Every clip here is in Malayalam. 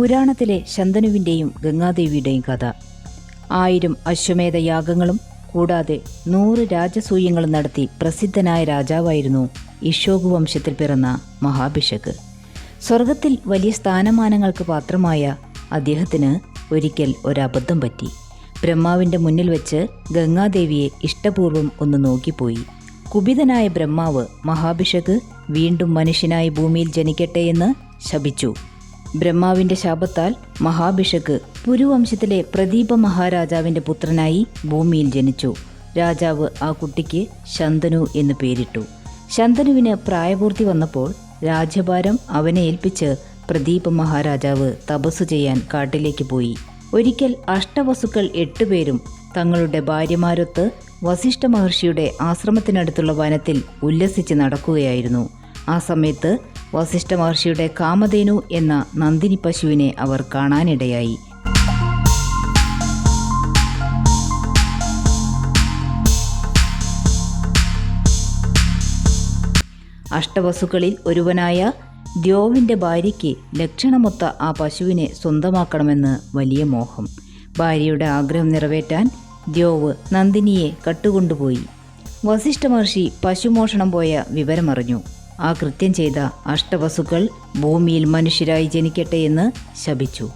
പുരാണത്തിലെ ശന്തനുവിന്റെയും ഗംഗാദേവിയുടെയും കഥ. ആയിരം അശ്വമേധ യാഗങ്ങളും കൂടാതെ നൂറ് രാജസൂയങ്ങളും നടത്തി പ്രസിദ്ധനായ രാജാവായിരുന്നു ഇഷോകു വംശത്തിൽ പിറന്ന മഹാഭിഷക്. സ്വർഗത്തിൽ വലിയ സ്ഥാനമാനങ്ങൾക്ക് പാത്രമായ അദ്ദേഹത്തിന് ഒരിക്കൽ ഒരബദ്ധം പറ്റി. ബ്രഹ്മാവിന്റെ മുന്നിൽ വെച്ച് ഗംഗാദേവിയെ ഇഷ്ടപൂർവം ഒന്ന് നോക്കിപ്പോയി. കുപിതനായ ബ്രഹ്മാവ് മഹാഭിഷക് വീണ്ടും മനുഷ്യനായി ഭൂമിയിൽ ജനിക്കട്ടെ എന്ന് ശപിച്ചു. ബ്രഹ്മാവിന്റെ ശാപത്താൽ മഹാഭിഷക് പുരുവംശത്തിലെ പ്രദീപ മഹാരാജാവിന്റെ പുത്രനായി ഭൂമിയിൽ ജനിച്ചു. രാജാവ് ആ കുട്ടിക്ക് ശന്തനു എന്ന് പേരിട്ടു. ശന്തനുവിന് പ്രായപൂർത്തി വന്നപ്പോൾ രാജ്യഭാരം അവനെ ഏൽപ്പിച്ച് പ്രദീപ മഹാരാജാവ് തപസ് ചെയ്യാൻ കാട്ടിലേക്ക് പോയി. ഒരിക്കൽ അഷ്ടവസുക്കൾ എട്ടുപേരും തങ്ങളുടെ ഭാര്യമാരൊത്ത് വസിഷ്ഠ മഹർഷിയുടെ ആശ്രമത്തിനടുത്തുള്ള വനത്തിൽ ഉല്ലസിച്ച് നടക്കുകയായിരുന്നു. ആ സമയത്ത് വസിഷ്ഠ മഹർഷിയുടെ കാമധേനു എന്ന നന്ദിനി പശുവിനെ അവർ കാണാനിടയായി. അഷ്ടവസുക്കളിൽ ഒരുവനായ ദ്യോവിന്റെ ഭാര്യയ്ക്ക് ലക്ഷണമൊത്ത ആ പശുവിനെ സ്വന്തമാക്കണമെന്ന് വലിയ മോഹം. ഭാര്യയുടെ ആഗ്രഹം നിറവേറ്റാൻ ദ്യോവ് നന്ദിനിയെ കട്ടുകൊണ്ടുപോയി. വസിഷ്ഠ മഹർഷി പശുമോഷണം പോയ വിവരമറിഞ്ഞു. ആ കൃത്യം ചെയ്ത അഷ്ടവസുക്കൾ ഭൂമിയിൽ മനുഷ്യരായി ജനിക്കട്ടെ എന്ന് ശപിച്ചു.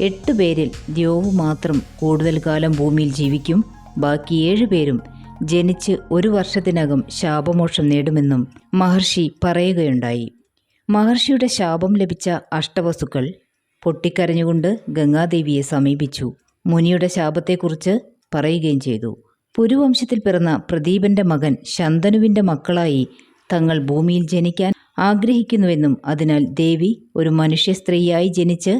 എട്ട് പേരിൽ ദ്യോവ് മാത്രം കൂടുതൽ കാലം ഭൂമിയിൽ ജീവിക്കും. ബാക്കി ഏഴ് പേരും ജനിച്ച് ഒരു വർഷത്തിനകം ശാപമോക്ഷം നേടുമെന്നും മഹർഷി പറയുകയുണ്ടായി. മഹർഷിയുടെ ശാപം ലഭിച്ച അഷ്ടവസുക്കൾ പൊട്ടിക്കരഞ്ഞുകൊണ്ട് ഗംഗാദേവിയെ സമീപിച്ചു. മുനിയുടെ ശാപത്തെക്കുറിച്ച് പറയുകയും ചെയ്തു. പുരുവംശത്തിൽ പിറന്ന പ്രദീപന്റെ മകൻ ശന്തനുവിന്റെ മക്കളായി തങ്ങൾ ഭൂമിയിൽ ജനിക്കാൻ ആഗ്രഹിക്കുന്നുവെന്നും അതിനാൽ ദേവി ഒരു മനുഷ്യ സ്ത്രീയായി ജനിച്ച്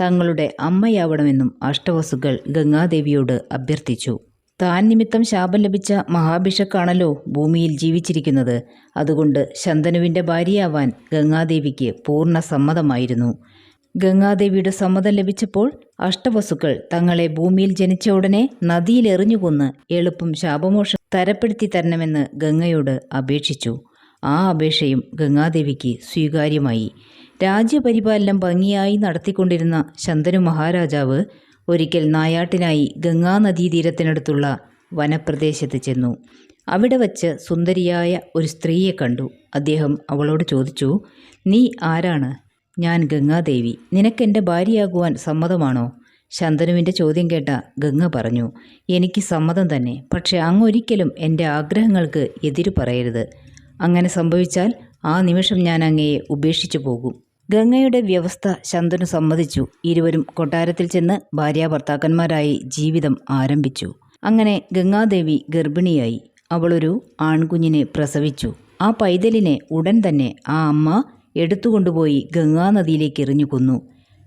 തങ്ങളുടെ അമ്മയാവണമെന്നും അഷ്ടവസുകൾ ഗംഗാദേവിയോട് അഭ്യർത്ഥിച്ചു. താൻ നിമിത്തം ശാപം ലഭിച്ച മഹാഭിഷക്കാണല്ലോ ഭൂമിയിൽ ജീവിച്ചിരിക്കുന്നത്. അതുകൊണ്ട് ശന്തനുവിന്റെ ഭാര്യയാവാൻ ഗംഗാദേവിക്ക് പൂർണ സമ്മതമായിരുന്നു. ഗംഗാദേവിയുടെ സമ്മതം ലഭിച്ചപ്പോൾ അഷ്ടവസുക്കൾ തങ്ങളെ ഭൂമിയിൽ ജനിച്ച ഉടനെ നദിയിൽ എറിഞ്ഞുകൊന്ന് എളുപ്പം ശാപമോഷം തരപ്പെടുത്തി തരണമെന്ന് ഗംഗയോട് അപേക്ഷിച്ചു. ആ അപേക്ഷയും ഗംഗാദേവിക്ക് സ്വീകാര്യമായി. രാജ്യപരിപാലനം ഭംഗിയായി നടത്തിക്കൊണ്ടിരുന്ന ശന്തനു മഹാരാജാവ് ഒരിക്കൽ നായാട്ടിനായി ഗംഗാനദീതീരത്തിനടുത്തുള്ള വനപ്രദേശത്ത് ചെന്നു. അവിടെ വച്ച് സുന്ദരിയായ ഒരു സ്ത്രീയെ കണ്ടു. അദ്ദേഹം അവളോട് ചോദിച്ചു നീ ആരാണ്? ഞാൻ ഗംഗാദേവി. നിനക്കെന്റെ ഭാര്യയാകുവാൻ സമ്മതമാണോ? ശന്തനുവിന്റെ ചോദ്യം കേട്ട ഗംഗ പറഞ്ഞു എനിക്ക് സമ്മതം തന്നെ. പക്ഷേ അങ്ങൊരിക്കലും എന്റെ ആഗ്രഹങ്ങൾക്ക് എതിര് പറയരുത്. അങ്ങനെ സംഭവിച്ചാൽ ആ നിമിഷം ഞാൻ അങ്ങയെ ഉപേക്ഷിച്ചു പോകും. ഗംഗയുടെ വ്യവസ്ഥ ശന്തനു സമ്മതിച്ചു. ഇരുവരും കൊട്ടാരത്തിൽ ചെന്ന് ഭാര്യാഭർത്താക്കന്മാരായി ജീവിതം ആരംഭിച്ചു. അങ്ങനെ ഗംഗാദേവി ഗർഭിണിയായി. അവളൊരു ആൺകുഞ്ഞിനെ പ്രസവിച്ചു. ആ പൈതലിനെ ഉടൻ തന്നെ ആ അമ്മ എടുത്തുകൊണ്ടുപോയി ഗംഗാനദിയിലേക്ക് എറിഞ്ഞു കൊന്നു.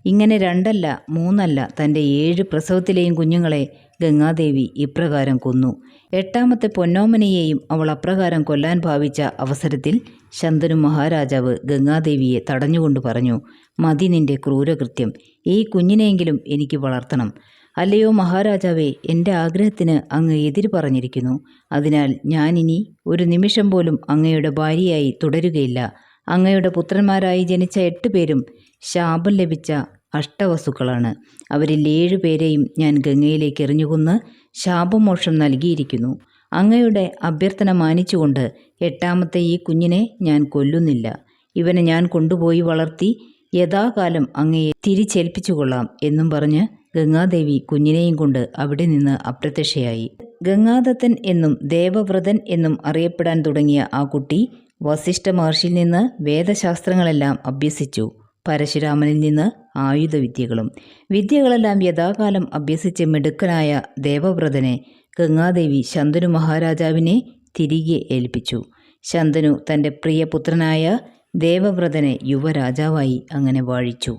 ഇങ്ങനെ രണ്ടല്ല മൂന്നല്ല തന്റെ ഏഴ് പ്രസവത്തിലെയും കുഞ്ഞുങ്ങളെ ഗംഗാദേവി ഇപ്രകാരം കൊന്നു. എട്ടാമത്തെ പൊന്നോമനയെയും അവൾ അപ്രകാരം കൊല്ലാൻ ഭാവിച്ച അവസരത്തിൽ ശന്തനു മഹാരാജാവ് ഗംഗാദേവിയെ തടഞ്ഞുകൊണ്ട് പറഞ്ഞു മതി നിന്റെ ക്രൂരകൃത്യം ഈ കുഞ്ഞിനെയെങ്കിലും എനിക്ക് വളർത്തണം. അല്ലയോ മഹാരാജാവേ എന്റെ ആഗ്രഹത്തിന് അങ്ങ് എതിര് പറഞ്ഞിരിക്കുന്നു. അതിനാൽ ഞാനിനി ഒരു നിമിഷം പോലും അങ്ങയുടെ ഭാര്യയായി തുടരുകയില്ല. അങ്ങയുടെ പുത്രന്മാരായി ജനിച്ച എട്ട് പേരും ശാപം ലഭിച്ച അഷ്ടവസുക്കളാണ്. അവരിൽ ഏഴുപേരെയും ഞാൻ ഗംഗയിലേക്ക് എറിഞ്ഞുകൊന്ന് ശാപമോക്ഷം നൽകിയിരിക്കുന്നു. അങ്ങയുടെ അഭ്യർത്ഥന മാനിച്ചുകൊണ്ട് എട്ടാമത്തെ ഈ കുഞ്ഞിനെ ഞാൻ കൊല്ലുന്നില്ല. ഇവനെ ഞാൻ കൊണ്ടുപോയി വളർത്തി യഥാകാലം അങ്ങയെ തിരിച്ചേൽപ്പിച്ചു കൊള്ളാം എന്നും പറഞ്ഞ് ഗംഗാദേവി കുഞ്ഞിനെയും കൊണ്ട് അവിടെ നിന്ന് അപ്രത്യക്ഷയായി. ഗംഗാദത്തൻ എന്നും ദേവവ്രതൻ എന്നും അറിയപ്പെടാൻ തുടങ്ങിയ ആ കുട്ടി വസിഷ്ഠ മഹർഷിയിൽ നിന്ന് വേദശാസ്ത്രങ്ങളെല്ലാം അഭ്യസിച്ചു. പരശുരാമനിൽ നിന്ന് ആയുധവിദ്യകളും. വിദ്യകളെല്ലാം യഥാകാലം അഭ്യസിച്ച് മിടുക്കനായ ദേവവ്രതനെ ഗംഗാദേവി ശന്തനു മഹാരാജാവിനെ തിരികെ ഏൽപ്പിച്ചു. ശന്തനു തന്റെ പ്രിയപുത്രനായ ദേവവ്രതനെ യുവരാജാവായി അങ്ങനെ വാഴിച്ചു.